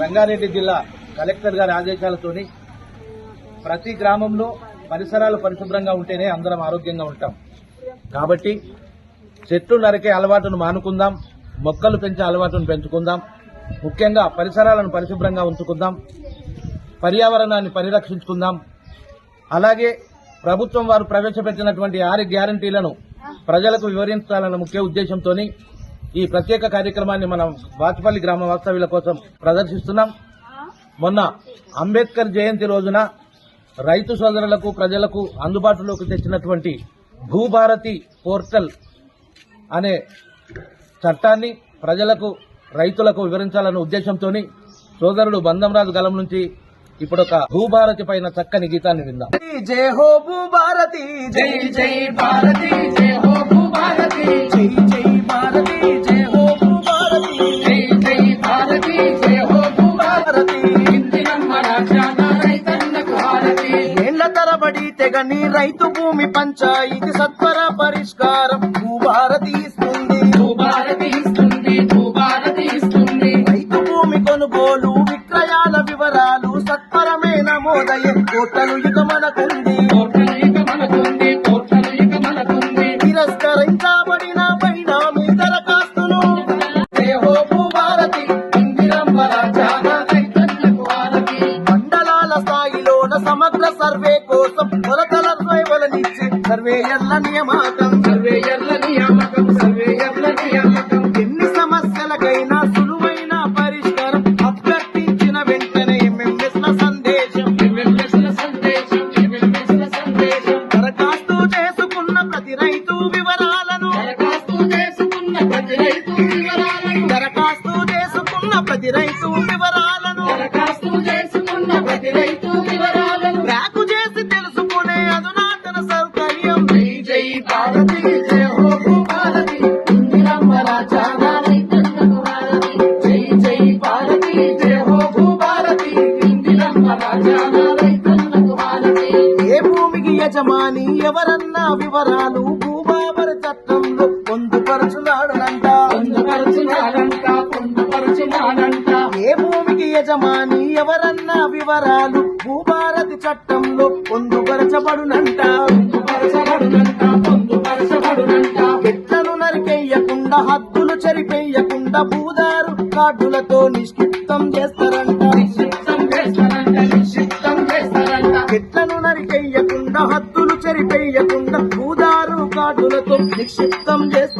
రంగారెడ్డి జిల్లా కలెక్టర్ గారి ఆదేశాలతోని ప్రతి గ్రామంలో పరిసరాలు పరిశుభ్రంగా ఉంటేనే అందరం ఆరోగ్యంగా ఉంటాం. కాబట్టి చెట్లు నరికే అలవాటును మానుకుందాం మొక్కలు పెంచే అలవాటును పెంచుకుందాం ముఖ్యంగా పరిసరాలను పరిశుభ్రంగా ఉంచుకుందాం పర్యావరణాన్ని పరిరక్షించుకుందాం. అలాగే ప్రభుత్వం వారు ప్రవేశపెట్టినటువంటి ఆరు గ్యారంటీలను ప్రజలకు వివరించాలన్న ముఖ్య ఉద్దేశంతో ఈ ప్రత్యేక కార్యక్రమాన్ని మనం వాచపల్లి గ్రామ వాస్తవ్యుల కోసం ప్రదర్శిస్తున్నాం. మొన్న అంబేద్కర్ జయంతి రోజున రైతు సోదరులకు ప్రజలకు అందుబాటులోకి తెచ్చినటువంటి భూభారతి పోర్టల్ అనే చట్టాన్ని ప్రజలకు రైతులకు వివరించాలన్న ఉద్దేశంతో సోదరుడు బంధంరాజు గలం నుంచి ఇప్పుడు ఒక భూభారతి పైన చక్కని గీతాన్ని విందాం. జై హో భూ భారతి జై జై భారతి జై తరబడి తెగని రైతు భూమి పంచాయితీ సత్వర పరిష్కారం. భూభారతి ఇస్తుంది. భూభారతి ఇస్తుంది భూభారతి ఇస్తుంది. రైతు భూమి కొనుగోలు విక్రయాల వివరాలు సత్వరమే నమోదయ్యే కోట్లను ఇక మనకుంది. తిరస్కరించబడిన పరిణామి దరఖాస్తులు. దేహో భూభారతి రైతన్నకు మండలాల స్థాయిలోన సమగ్ర సర్వే సర్వేయర్ల నియామకం. సర్వేయర్ల నియామకం సర్వేయర్ల నియామకం. ఎన్ని సమస్యలకైనా సులువైన పరిష్కారం అభ్యర్థించిన వెంటనే ఎంఎంఎస్ సందేశం. ఎంఎంఎస్ సందేశం ఎంఎంఎస్ సందేశం. దరఖాస్తు చేసుకున్న ప్రతి రైతు వివరాలను. దరఖాస్తు చేసుకున్న ప్రతి రైతు వివరాలను. దరఖాస్తు చేసుకున్న ప్రతి రైతు వివరాలను. దరఖాస్తు వివరాలు భూబాబర చట్టంలో పొందుపరచున్నాడనంట పొందుపరచున్నాడంట పొందుపరచున్నాడంట. ఏ భూమికి యజమాని ఎవరన్నా వివరాలు భూభారతి చట్టంలో పొందుపరచబడునంట. పొందుపరచబడునంట పొందుపరచబడునంట. చెట్లను నరికేయకుండా హద్దులు చెరిపేయకుండా భూదారు కార్డులతో నిష్కిప్తం చేస్తారంట. నిక్షిప్తం చేస్తారంట నిక్షిప్తం చేస్తారంట. చెట్లను నరికేయకుండా హద్దులు చెరిపేయకుండా నిక్షిప్తం చేస్తా